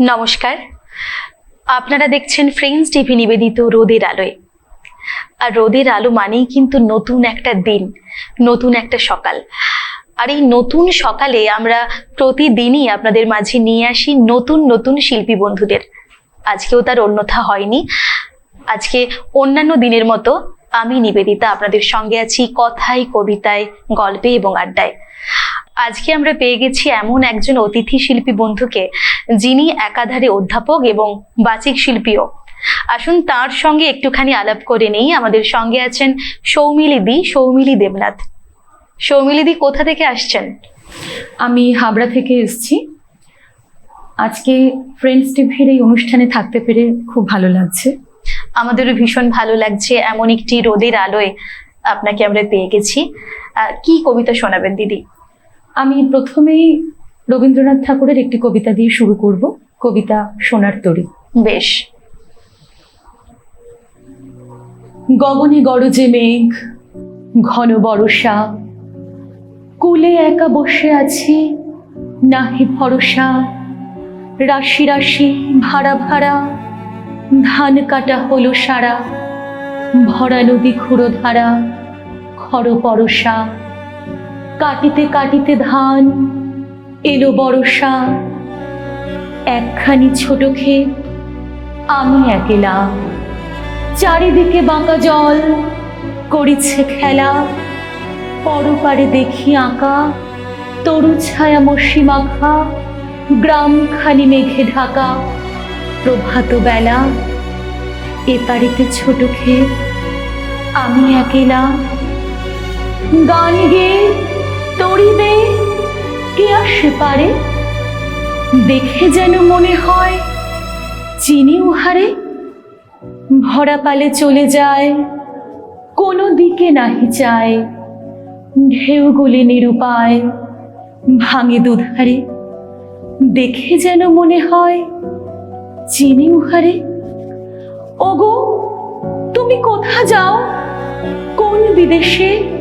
নমস্কার। আপনারা দেখছেন ফ্রেন্ডস টিভি নিবেদিত রোদের আলোয়। আর রোদের আলো মানেই কিন্তু নতুন একটা দিন, নতুন একটা সকাল। আর এই নতুন সকালে আমরা প্রতিদিনই আপনাদের মাঝে নিয়ে আসি নতুন নতুন শিল্পী বন্ধুদের। আজকেও তার অন্যথা হয়নি। আজকে অন্যান্য দিনের মতো আমি নিবেদিতা আপনাদের সঙ্গে আছি কথায়, কবিতায়, গল্পে এবং আড্ডায়। আজকে আমরা পেয়ে গেছি এমন একজন অতিথি শিল্পী বন্ধুকে যিনি একাধারে অধ্যাপক এবং বাচিক শিল্পীও। আসুন তার সঙ্গে একটুখানি আলাপ করে নেই। আমাদের সঙ্গে আছেন সৌমিলি দি সৌমিলি দেবনাথ। সৌমিলি দি কোথা থেকে আসছেন? আমি হাবড়া থেকে এসছি। আজকে ফ্রেন্ডস টিভির এই অনুষ্ঠানে থাকতে পেরে খুব ভালো লাগছে। আমাদেরও ভীষণ ভালো লাগছে। এমন একটি রোদের আলোয় আপনাকে আমরা পেয়ে গেছি। কি কবিতা শোনাবেন দিদি? আমি প্রথমেই রবীন্দ্রনাথ ঠাকুরের একটি কবিতা দিয়ে শুরু করব কবিতা সোনার তরী। বেশ। গগনে গরজে মেঘ ঘন বরষা কুলে একা বসে আছি নাহি ভরসা। রাশি রাশি ভাড়া ভাড়া ধান কাটা হলো সারা ভরা নদী খুঁড়ো ধারা খর পরশা কাটিতে কাটিতে ধান, এলো বরষা একখানি ছোট ক্ষেত, আমি একেলা। চারিদিকে বাঁকা জল, করিছে খেলা। পরপারে দেখি আঁকা তরু ছায়া মসি মাখা, গ্রামখানি মেঘে ঢাকা। প্রভাত বেলা এপারিতে ছোট ক্ষেত, আমি একেলা। গান গেয়ে তরিবে কে আসে পারে? দেখে যেন মনে হয়, চিনি উহারে? ভরা পালে চলে যায়, কোনো দিকে নাহি চায়। ঢেউগুলি নিরুপায়, ভাঙে দুধারে। দেখে যেন মনে হয়, চিনি উহারে? ওগো, তুমি কোথা যাও? কোন বিদেশে?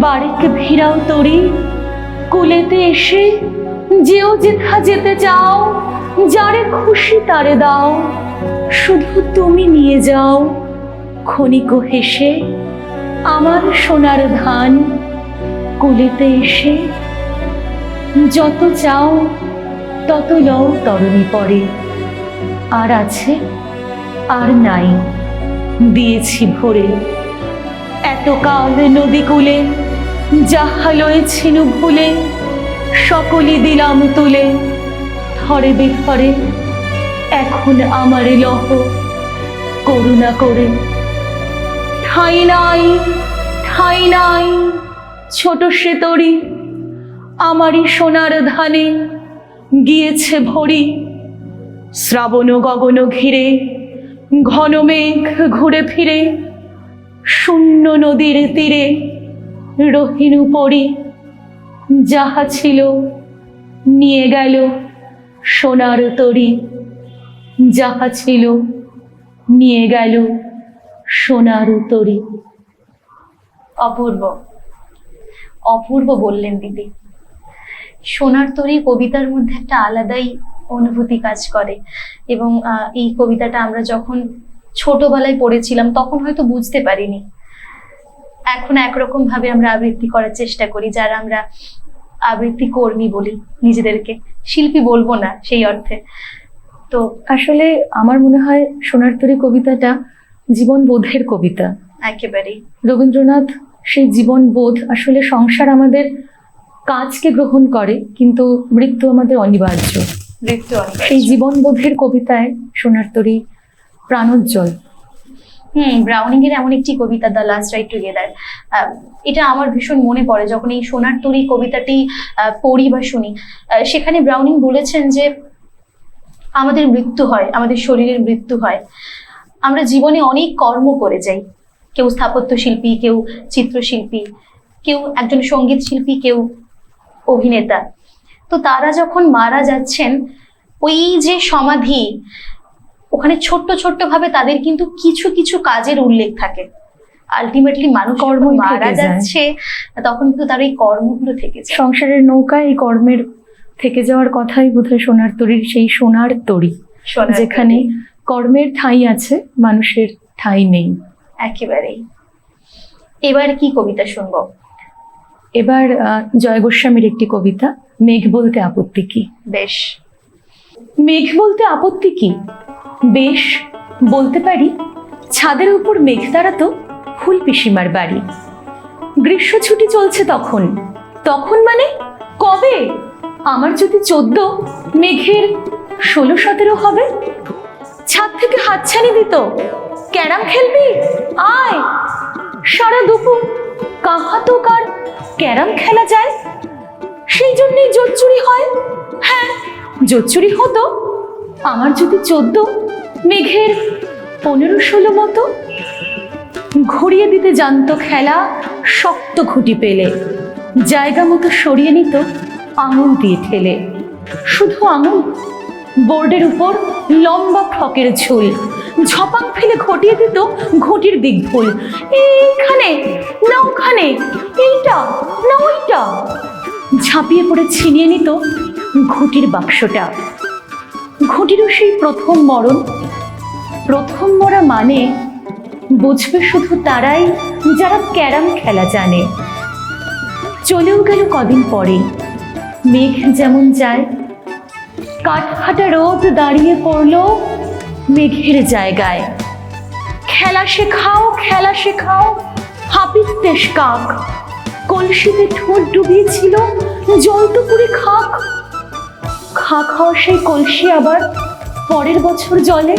বাড়িকে ভিড়াও তরি, কুলেতে এসে যেও যেথা যেতে চাও, যারে খুশি তারে দাও, শুধু তুমি নিয়ে যাও। ক্ষণিক হেসে আমার সোনার ধান, কুলেতে এসে যত চাও, তত লও তরণী পরে। আর আছে, আর নাই, দিয়েছি ভরে। এত কাল নদী কূলে যাহা লয়েছিল ভুলে, সকলই দিলাম তুলে। থরে বিথরে এখন আমার লহ, করুণা করে। ঠাই নাই ঠাই নাই, ছোট সে তরি, আমারই সোনার ধানে গিয়েছে ভরি। শ্রাবণ গগন ঘিরে, ঘন মেঘ ঘুরে ফিরে, শূন্য নদীর তীরে। রহিনু পরি যাহা ছিল নিয়ে গেল সোনার তরি। যাহা ছিল নিয়ে গেল সোনার তরি। অপূর্ব। অপূর্ব বললেন দিদি। সোনার তরী কবিতার মধ্যে একটা আলাদাই অনুভূতি কাজ করে এবং এই কবিতাটা আমরা যখন ছোটবেলায় পড়েছিলাম, তখন হয়তো বুঝতে পারিনি। এখন একরকম ভাবে আমরা আবৃত্তি করার চেষ্টা করি যারা আমরা আবৃত্তি কর্মী বলি নিজেদেরকে। শিল্পী বলব না সেই অর্থে। তো আসলে আমার মনে হয় সোনার তরী কবিতাটা জীবনবোধের কবিতা। একেবারেই। রবীন্দ্রনাথ সেই জীবনবোধ আসলে সংসার আমাদের কাজকে গ্রহণ করে কিন্তু মৃত্যু আমাদের অনিবার্য। মৃত্যু। সেই জীবনবোধের কবিতায় সোনার তরী প্রাণোজ্জ্বল। হুম ব্রাউনিং এর এমন একটি কবিতা দ্য লাস্ট রাইট টুগেদার এটা আমার ভীষণ মনে পড়ে যখন এই সোনার তরী কবিতাটি পড়ি বা শুনি। সেখানে ব্রাউনিং বলেছেন যে, আমাদের মৃত্যু হয়, আমাদের শরীরের মৃত্যু হয়। আমরা জীবনে অনেক কর্ম করে যাই। কেউ স্থাপত্য শিল্পী কেউ চিত্রশিল্পী, কেউ একজন সংগীত শিল্পী কেউ অভিনেতা। তো তারা যখন মারা যাচ্ছেন, ওই যে সমাধি ওখানে ছোট্ট ছোট্ট ভাবে তাদের কিন্তু কিছু কিছু কাজের উল্লেখ থাকে। আলটিমেটলি মানুষ থেকে মারা যাচ্ছে তখন কিন্তু তার এই কর্মগুলো থেকে সংসারের নৌকায় এই কর্মের থেকে যাওয়ার কথাই বোধহয় সোনার তরীর সেই সোনার তরী। যেখানে কর্মের ঠাঁই আছে মানুষের ঠাঁই নেই। একেবারেই। এবার কি কবিতা শুনব? এবার জয় গোস্বামীর একটি কবিতা মেঘ বলতে আপত্তি কি? বেশ। মেঘ বলতে আপত্তি কি? বেশ, বলতে পারি ছাদের উপর মেঘ তারা তো ফুল পিসিমার বাড়ি। গ্রীষ্ম ছুটি চলছে তখন। তখন মানে কবে? আমার যদি চোদ্দ, মেঘের ষোলো, সতেরো হবে। ছাদ থেকে হাত হাতছানি দিত। ক্যারাম খেলবি? আয়! সারা দুপুর কাহা তো কার ক্যারাম খেলা যায়? সেই জন্যই জোর চুরি হয়। হ্যাঁ জোর চুরি হতো। আমার যদি চোদ্দ মেঘের পনেরো ষোলো মতো ঘুরিয়ে দিতে জানতো খেলা শক্ত ঘুটি পেলে। জায়গা মতো সরিয়ে নিত আঙুল দিয়ে ঠেলে। শুধু আঙুল, বোর্ডের উপর লম্বা ফকের ঝুল, ঝপাং ফেলে ঘটিয়ে দিত ঘটির দিক ভুল এইখানে না ওখানে, এইটা না ওইটা। ঝাঁপিয়ে পড়ে ছিনিয়ে নিত ঘটির বাক্সটা। ঘটিরও সেই প্রথম মরণ প্রথম মরা মানে বুঝবে শুধু তারাই যারা ক্যারাম খেলা জানে। চলেও গেল কদিন পরে। মেঘ যেমন যায় কাঠফাটা রোদ দাঁড়িয়ে পড়ল মেঘের জায়গায়। খেলা শেখাও খেলা শেখাও হাপিত্তেশ কাক। কলসিতে ঠোঁট ডুবিয়েছিল জল তো পুরে খাক খা খাওয়া সেই কলসি আবার পরের বছর জলে।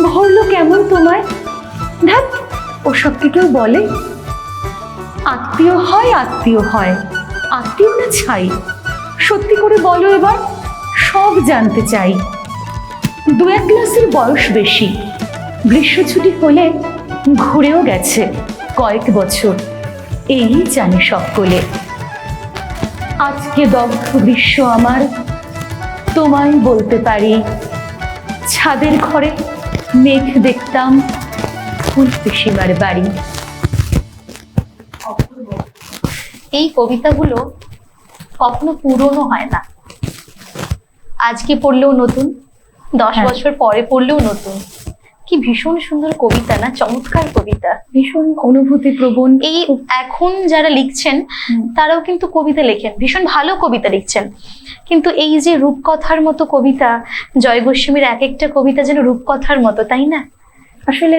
ভরলো কেমন তোমায় ধ্যাত ওসব কি কেউ বলে? আত্মীয় হয় আত্মীয় হয়, আত্মীয় না ছাই? সত্যি করে বলো এবার, সব জানতে চাই। দু এক ক্লাসের বয়স বেশি। গ্রীষ্ম ছুটি হলে ঘুরেও গেছে কয়েক বছর। এই জানে সকলে। আজকে দগ্ধ গ্রীষ্ম আমার, তোমায় বলতে পারি, ছাদের ঘরে মেঘ দেখতাম ফুল পিসিমার বাড়ি। এই কবিতাগুলো কখনো পুরনো হয় না। আজকে পড়লেও নতুন দশ হ্যাঁ। বছর পরে পড়লেও নতুন। কি ভীষণ সুন্দর কবিতা না? চমৎকার কবিতা। ভীষণ অনুভূতি প্রবণ। এই এখন যারা লিখছেন তারাও কিন্তু কবিতা লেখেন। ভীষণ ভালো কবিতা লিখছেন। কিন্তু এই যে রূপকথার মতো কবিতা জয় গোস্বামীর এক একটা কবিতা যেন রূপকথার মতো তাই না? আসলে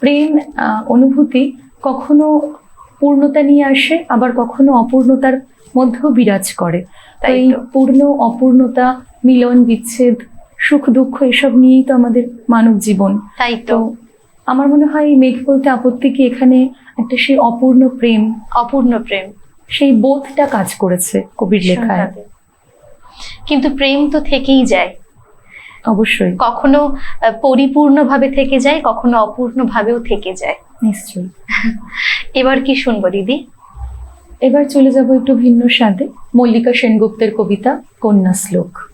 প্রেম অনুভূতি কখনো পূর্ণতা নিয়ে আসে আবার কখনো অপূর্ণতার মধ্যেও বিরাজ করে। তাই এই পূর্ণ অপূর্ণতা মিলন বিচ্ছেদ সুখ দুঃখ এসব নিয়েই তো আমাদের মানব জীবন। তাই তো। আমার মনে হয় এই মেঘ বলতে আপত্তি কি এখানে একটা সেই অপূর্ণ প্রেম? অপূর্ণ প্রেম। সেই বোধটা কাজ করেছে কবির লেখায়। কিন্তু প্রেম তো থেকেই যায়। অবশ্যই। কখনো পরিপূর্ণভাবে থেকে যায় কখনো অপূর্ণভাবেও থেকে যায়। নিশ্চয়ই। এবার কি শুনব দিদি? এবার চলে যাব একটু ভিন্ন স্বাদে। মল্লিকা সেনগুপ্তের কবিতা কন্যা শ্লোক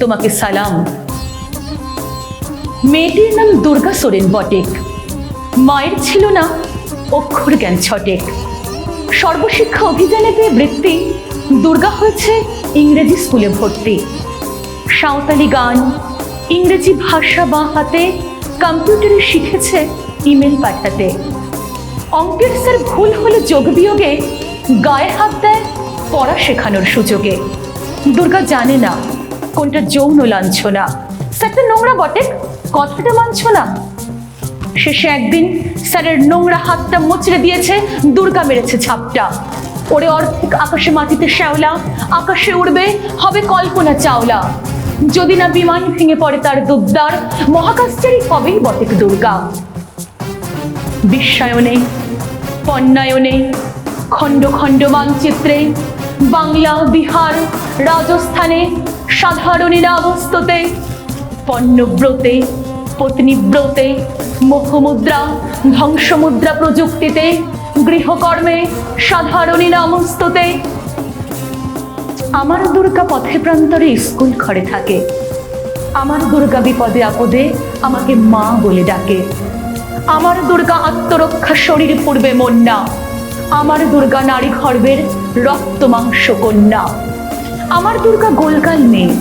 তোমাকে সালাম। মেয়েটির নাম দুর্গা সোরেন বটেক। মায়ের ছিল না, অক্ষর জ্ঞান ছটেক। সর্বশিক্ষা অভিযানে পেয়ে বৃত্তি, দুর্গা হয়েছে ইংরেজি স্কুলে ভর্তি। সাঁওতালি গান, ইংরেজি ভাষা বা হাতে, কম্পিউটারে শিখেছে ইমেল পাঠাতে। অঙ্কের স্যার ভুল হলে যোগ বিয়োগে গায়ে হাত দেয় পড়া শেখানোর সুযোগে। দুর্গা জানে না কোনটা যৌন লাঞ্ছনা? স্যারটা নোংরা বটে, কথাটা মানছ না শেষে একদিন স্যারের নোংরা হাতটা মুচড়ে দিয়েছে, দুর্গা মেরেছে ছাপটা। ওরে অর্ধেক আকাশে মাটিতে শ্যাওলা, আকাশে উড়বে, হবে কল্পনা চাওলা। যদি না বিমান ভেঙে পড়ে তার দুদ্দার মহাকাশচারী হবেই বটেক দুর্গা। বিশ্বায়নে পণ্যায়নে খণ্ড খণ্ড মানচিত্রে বাংলা, বিহার, রাজস্থানে সাধারণীরা অবস্থতে পণ্যব্রতে, পত্নীব্রতে, মোহমুদ্রা, ধ্বংসমুদ্রা প্রযুক্তিতে, গৃহকর্মে সাধারণী নামস্ততে আমার দুর্গা পথে প্রান্তরে স্কুল ঘরে থাকে। আমার দুর্গা বিপদে আপদে আমাকে মা বলে ডাকে। আমার দুর্গা আত্মরক্ষা শরীর পূর্বে মন্যা আমার দুর্গা নারী খর্বের রক্ত মাংস কন্যা আমার দুর্গা গোলকাল মেয়ে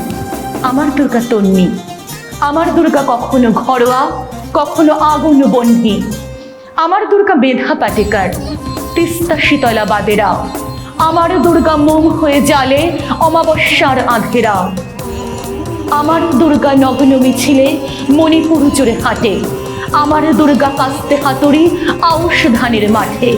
আমার দুর্গা তন্নি। আমার দুর্গা কখনো ঘরোয়া, কখনো আগুন বন্যী আমার দুর্গা বেধা পাটেকার, তিস্তা শীতলা বাদেরা। আমার দুর্গা মোম হয়ে জালে অমাবস্যার আধেরা। আমার দুর্গা নগ্ন মিছিলে মণিপুর জুড়ে হাঁটে। আমার দুর্গা কাস্তে হাতুড়ি আউশ ধানের মাঠে।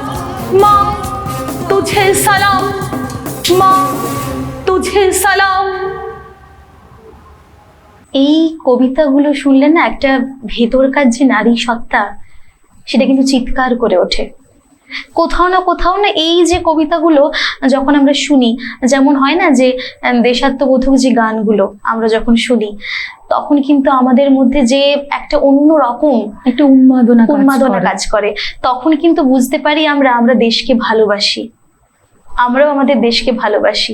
মা, তুঝে সালাম। মা, তুঝে সালাম। এই কবিতাগুলো শুনলে না একটা ভেতরকার যে নারী সত্তা, সেটা কিন্তু চিৎকার করে ওঠে। কোথাও না কোথাও না এই যে কবিতাগুলো যখন আমরা শুনি যেমন হয় না যে দেশাত্মবোধক যে গানগুলো আমরা যখন শুনি তখন কিন্তু আমাদের মধ্যে যে একটা অন্য রকম একটা উন্মাদনা উন্মাদনা কাজ করে। তখন কিন্তু বুঝতে পারি আমরা আমরা দেশকে ভালোবাসি। আমরাও আমাদের দেশকে ভালোবাসি।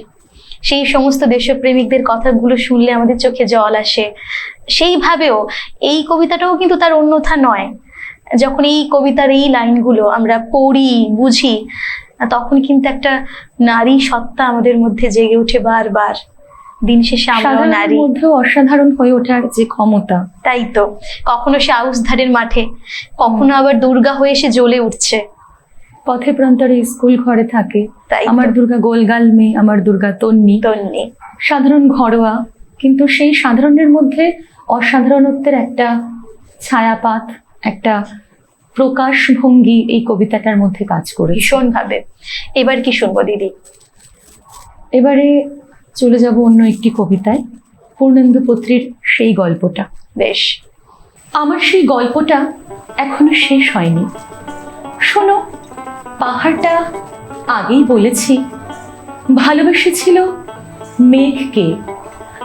সেই সমস্ত দেশপ্রেমিকদের কথাগুলো শুনলে আমাদের চোখে জল আসে। সেইভাবেও এই কবিতাটাও কিন্তু তার অন্যথা নয়। যখন এই কবিতার এই লাইনগুলো আমরা পড়ি বুঝি তখন কিন্তু একটা নারী সত্তা আমাদের মধ্যে জেগে উঠে বারবার। দিন শেষে সাধারণের নারী। মধ্যেও অসাধারণ হয়ে ওঠার যে ক্ষমতা। তাই তো। কখনো সে আউসধারের মাঠে কখনো আবার দুর্গা হয়ে সে জ্বলে উঠছে। পথে প্রান্তরে স্কুল ঘরে থাকে। তাই আমার দুর্গা গোলগাল মেয়ে আমার দুর্গা তন্নি। তন্নি। সাধারণ ঘরোয়া কিন্তু সেই সাধারণের মধ্যে অসাধারণত্বের একটা ছায়াপাত একটা প্রকাশ ভঙ্গি এই কবিতাটার মধ্যে কাজ করে ভীষণ ভাবে এবার কি শুনব দিদি? এবারে চলে যাব অন্য একটি কবিতায় পূর্ণেন্দু পত্রীর সেই গল্পটা। বেশ। আমার সেই গল্পটা এখনও শেষ হয়নি। শোনো পাহাড়টা আগেই বলেছি ভালোবেসেছিল মেঘকে।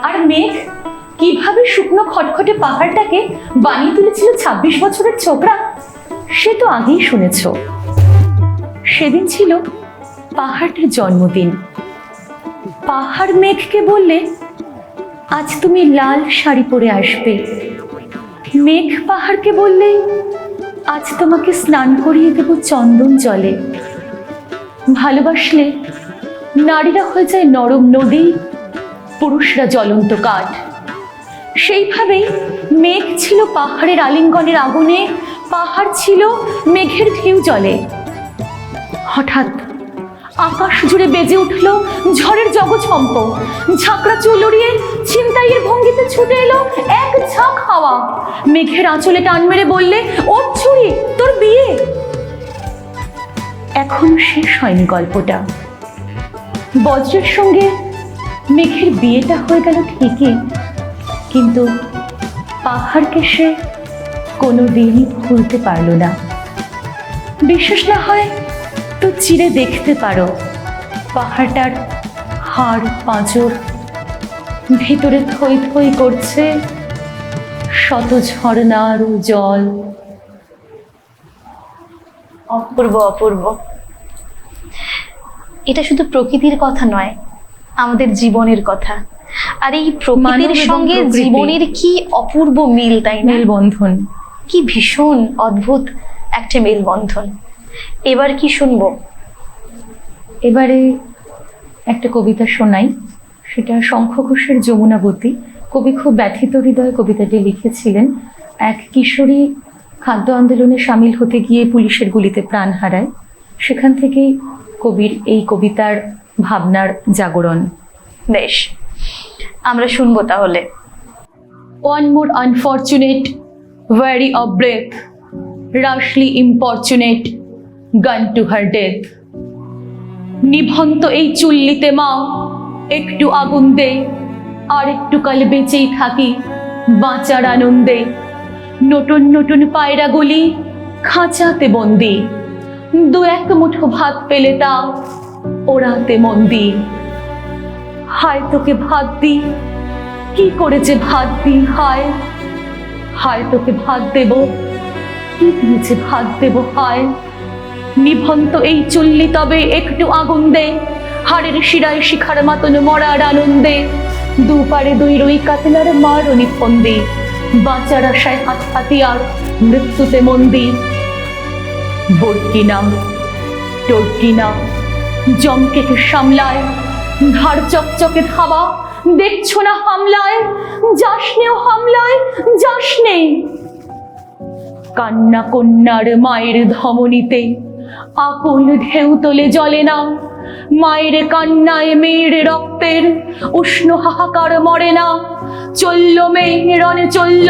আর মেঘ কীভাবে শুকনো খটখটে পাহাড়টাকে বানিয়ে তুলেছিল ছাব্বিশ বছরের ছোকরা, সে তো আগেই শুনেছ। সেদিন ছিল পাহাড়টার জন্মদিন। পাহাড় মেঘকে বললে, আজ তুমি লাল শাড়ি পরে আসবে। মেঘ পাহাড়কে বললে, আজ তোমাকে স্নান করিয়ে দেব চন্দন জলে। ভালোবাসলে নারীরা হয়ে যায় নরম নদী, পুরুষরা জ্বলন্ত কাঠ। সেইভাবেই মেঘ ছিল পাহাড়ের আলিঙ্গনের আগুনে, পাহাড় ছিল মেঘের ঢেউ জলে। হঠাৎ আকাশ জুড়ে বেজে উঠল ঝড়ের জগৎসম্প ঝাঁকড়া চুল উড়িয়ে ছিনতাইয়ের ভঙ্গিতে ছুটে এলো এক ঝাঁক হাওয়া। মেঘের আঁচলে টান মেরে বললে ওর ছুরি, তোর বিয়ে? এখন শেষ হয়নি গল্পটা। বজ্রের সঙ্গে মেঘের বিয়েটা হয়ে গেল ঠিকই। কিন্তু পাহাড়কে সে কোনো দিনই ভুলতে পারল না। বিশ্বাস না হয় তো চিরে দেখতে পারো, পাহাড়টার হাড় পাঁজর ভিতরে থই থই করছে শত ঝর্ণার জল। অপূর্ব অপূর্ব। এটা শুধু প্রকৃতির কথা নয়, আমাদের জীবনের কথা। আর এই প্রকৃতির সঙ্গে জীবনের কি অপূর্ব মিল তাই না? মেলবন্ধন। কি ভীষণ অদ্ভুত একটা মেলবন্ধন। এবার কি শুনব? এবারে একটা কবিতা শোনাই। সেটা শঙ্খ ঘোষের যমুনাবতী কবি খুব ব্যথিত হৃদয়ে কবিতাটি লিখেছিলেন। এক কিশোরী খাদ্য আন্দোলনে সামিল হতে গিয়ে পুলিশের গুলিতে প্রাণ হারায়। সেখান থেকেই কবির এই কবিতার ভাবনার জাগরণ। বেশ। আমরা শুনব তাহলে। One more unfortunate, very of breath, rashly importunate, gun to her death. নিভন্ত এই চুল্লিতে মা একটু আগুন দে আর একটু কাল বেঁচেই থাকি বাঁচার আনন্দে। নতুন নতুন পায়রাগুলি খাঁচাতে বন্দি। দু এক মুঠো ভাত পেলে তা ওড়াতে মন্দি। হায় তোকে ভাত দি কি করেছে ভাত দি হায়? হায় তোকে ভাত দেব। কি দিয়েছে ভাত দেব, হায়? নিভন্ত এই চুল্লি তবে একটু আগুন দে। হাড়ের শিরায় শিখার মাতন মরার আনন্দে। দুপারে দুই রুই কাতলার মার নিফন্দে বাঁচার আশায় হাত হাতিয়ার মৃত্যুতে মন্দির বর্কি নাম টর্কি নাম জমকেকে সামলায় ধার চকচকে ধাবা দেখছ না হামলায়? যাসনেও হামলায় যাসনে কান্না কন্যার মায়ের ধমনীতে, আপন ঢেউ তোলে জলে না। মায়ের কান্নায় মেয়ের রক্তের উষ্ণ হাহাকার মরে না। চলল মেয়ে রনে চলল।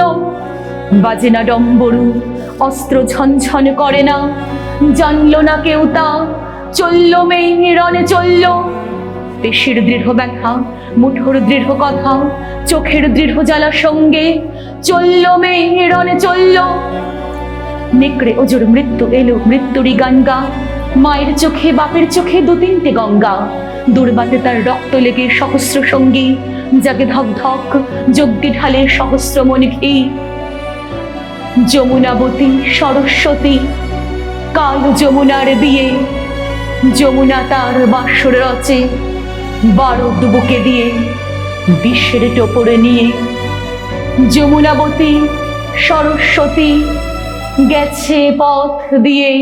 বাজে না ডম্বরু, অস্ত্র ঝনঝন করে না। জানল না কেউ তা। চলল মেয়ে রনে চলল। পেশির দৃঢ় ব্যথা, মুঠোর দৃঢ় কথা, চোখের দৃঢ় জ্বালা সঙ্গে, চলল মেয়ে চলল। নেকড়ে ওজোর মৃত্যু এলো, মৃত্যুরই গান গা মায়ের চোখে, বাপের চোখে দু তিনটে গঙ্গা। দুর্বাতে তার রক্ত লেগে সহস্র সঙ্গী, জাগে ধক ধক, যজ্ঞে ঢালে সহস্র মনে যমুনাবতী, সরস্বতী, কাল যমুনার বিয়ে, যমুনা তার বাসর রচে। বারো দুবুকে দিয়ে বিশ্বের টোপরে নিয়ে, যমুনাবতী, সরস্বতী গেছে পথ দিয়ে,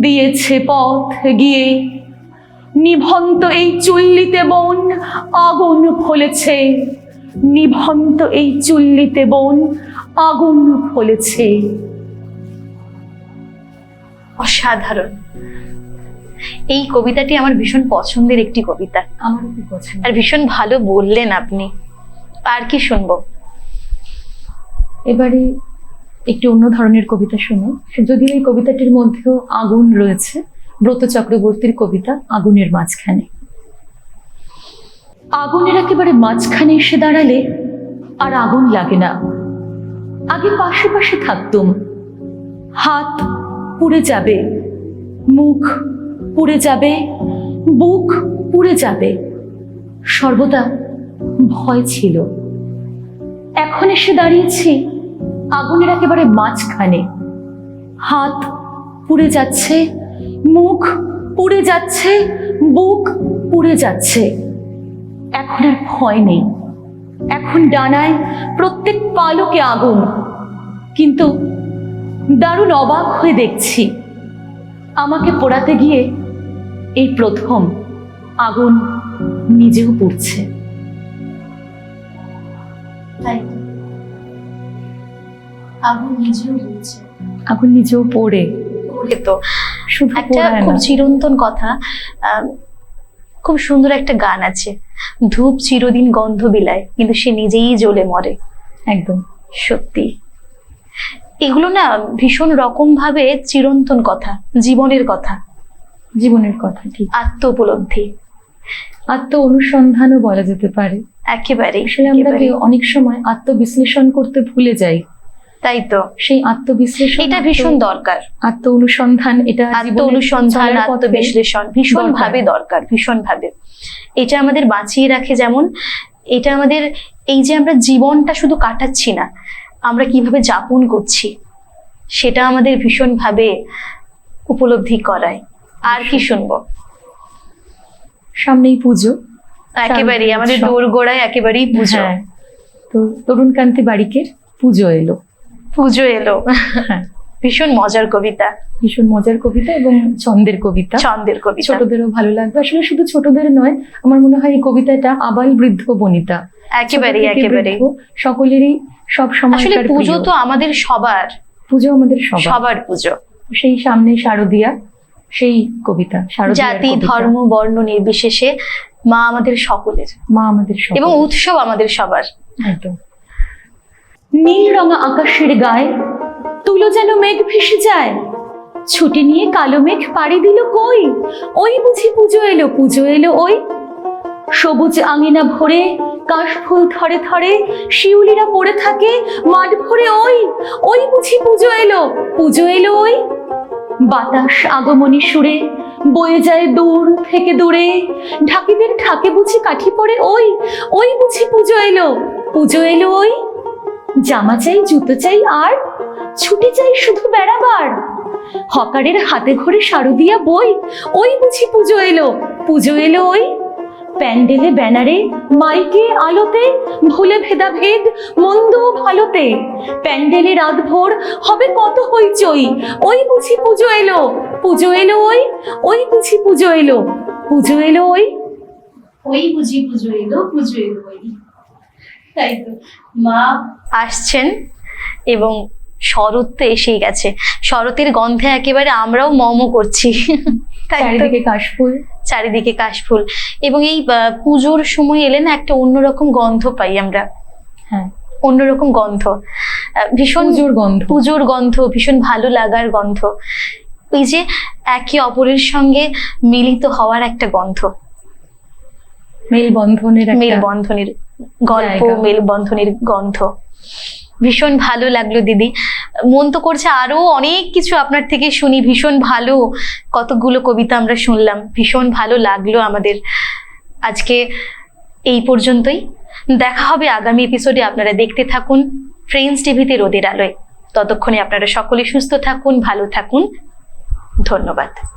দিয়েছে পথ গিয়ে, নিভন্ত এই চুল্লিতে বন আগুন ফলেছে, নিভন্ত এই চুল্লিতে বন আগুন ফলেছে। অসাধারণ। এই কবিতাটি আমার ভীষণ পছন্দের একটি কবিতা। আমারও খুব পছন্দ আর ভীষণ ভালো বললেন আপনি। আর কি শুনব? এবারে একটি অন্য ধরনের কবিতা শুনে যদিও এই কবিতাটির মধ্যেও আগুন রয়েছে ব্রত চক্রবর্তীর কবিতা আগুনের মাঝখানে। আগুনের একেবারে মাঝখানে এসে দাঁড়ালে আর আগুন লাগে না। আগে পাশে পাশে থাকতুম। হাত পুড়ে যাবে মুখ পুড়ে যাবে, বুক পুড়ে যাবে। সর্বদা ভয় ছিল। এখন এসে দাঁড়িয়েছি, আগুনের একেবারে মাঝখানে। হাত পুড়ে যাচ্ছে, মুখ পুড়ে যাচ্ছে, বুক পুড়ে যাচ্ছে। এখন আর ভয় নেই। এখন ডানায় প্রত্যেক পালকে আগুন। কিন্তু দারুণ অবাক হয়ে দেখছি, আমাকে পোড়াতে গিয়ে এই প্রথম আগুন নিজেও পুড়ছে। তাই আগুন নিজেও বলছে আগুন নিজেও পড়ে। তো। শুধু একটা খুব চিরন্তন কথা খুব সুন্দর একটা গান আছে। ধূপ চিরদিন গন্ধ বিলায় কিন্তু সে নিজেই জ্বলে মরে। একদম। সত্যি। এগুলো না ভীষণ রকম ভাবে চিরন্তন কথা জীবনের কথা। জীবনের কথা ঠিক আত্ম উপলব্ধি আত্ম অনুসন্ধানও বলা যেতে পারে। একেবারে আসলে আমরা অনেক সময় আত্মবিশ্লেষণ করতে ভুলে যাই। তাই তো। সেই আত্মবিশ্লেষণ এটা ভীষণ দরকার। আত্ম অনুসন্ধান এটা আত্ম অনুসন্ধান আত্মবিশ্লেষণ ভীষণ। ভাবে দরকার। ভীষণ ভাবে এটা আমাদের বাঁচিয়ে রাখে যেমন এটা আমাদের এই যে আমরা জীবনটা শুধু কাটাচ্ছি না আমরা কীভাবে যাপন করছি সেটা আমাদের ভীষণ ভাবে উপলব্ধি করায়। আর কি শুনব? সামনেই পুজো। একেবারেই আমাদের। দোরগোড়ায় একেবারেই পুজো। হ্যাঁ তো তরুণ কান্তি বারিকের পুজো এলো। পুজো এলো। হ্যাঁ। ভীষণ মজার কবিতা। ভীষণ মজার কবিতা এবং ছন্দের কবিতা। ছন্দের কবিতা। ছোটদেরও ভালো লাগবে। আসলে শুধু ছোটদের নয় আমার মনে হয় এই কবিতাটা আবাল বৃদ্ধ বনিতা। একেবারেই একেবারেই। সকলেরই সব সময় আসলে পুজো তো আমাদের সবার। পুজো আমাদের সবার। সবার পুজো। সেই সামনে শারদিয়া সেই কবিতা জাতি ধর্ম বর্ণ নির্বিশেষে মা আমাদের সকলের। মা আমাদের এবং উৎসব আমাদের সবার। একদম। নীল রঙা আকাশের গায়ে তুলো যেন মেঘ ভেসে যায়। ছুটি নিয়ে কালো মেঘ পাড়ি দিল কই? ওই বুঝি পুজো এলো পুজো এলো ওই। সবুজ আঙিনা ভরে কাশফুল থরে থরে শিউলিরা পড়ে থাকে মাঠ ভরে ওই। ওই বুঝি পুজো এলো পুজো এলো ওই। বাতাস আগমনী সুরে বয়ে যায় দূর থেকে দূরে। ঢাকিদের ঢাকে বুঝি কাঠি পড়ে ওই ওই বুঝি পুজো এলো পুজো এলো ওই। জামা চাই, জুতো চাই, আর ছুটি চাই শুধু বেড়াবার। হকারের হাতে ঘরে শারদিয়া বই, ওই বুঝি পুজো এলো পুজো এলো ওই। প্যান্ডেলে ব্যানারে মাইকে আলোতে ভুলে ভেদাভেদ মন্দ ভালোতে। প্যান্ডেলে রাত ভোর হবে কত হইচই। ওই বুঝি পুজো এলো পুজো এলো ওই ওই বুঝি পুজো এলো পুজো এলো ওই। ওই বুঝি পুজো এলো পুজো এলো ওই। তাই তো। মা আসছেন এবং শরৎ তো এসেই গেছে। শরতের গন্ধে একেবারে আমরাও মম করছি? চারিদিকে কাশফুল। চারিদিকে কাশফুল। এবং এই পুজোর সময় এলে না একটা অন্যরকম গন্ধ পাই আমরা। হ্যাঁ। অন্যরকম গন্ধ। ভীষণ পুজোর গন্ধ। পুজোর গন্ধ ভীষণ ভালো লাগার গন্ধ। ওই যে একে অপরের সঙ্গে মিলিত হওয়ার একটা গন্ধ। মেলবন্ধনের মেলবন্ধনের গল্প মেলবন্ধনের গন্ধ। ভীষণ ভালো লাগল দিদি। মন তো করছে আরও অনেক কিছু আপনার থেকে শুনি। ভীষণ ভালো কতগুলো কবিতা আমরা শুনলাম। ভীষণ ভালো লাগল আমাদের আজকে এই পর্যন্তই। দেখা হবে আগামী এপিসোডে আপনারা দেখতে থাকুন ফ্রেন্ডস টিভিতে রোদের আলোয়। ততক্ষণে আপনারা সকলে সুস্থ থাকুন, ভালো থাকুন। ধন্যবাদ।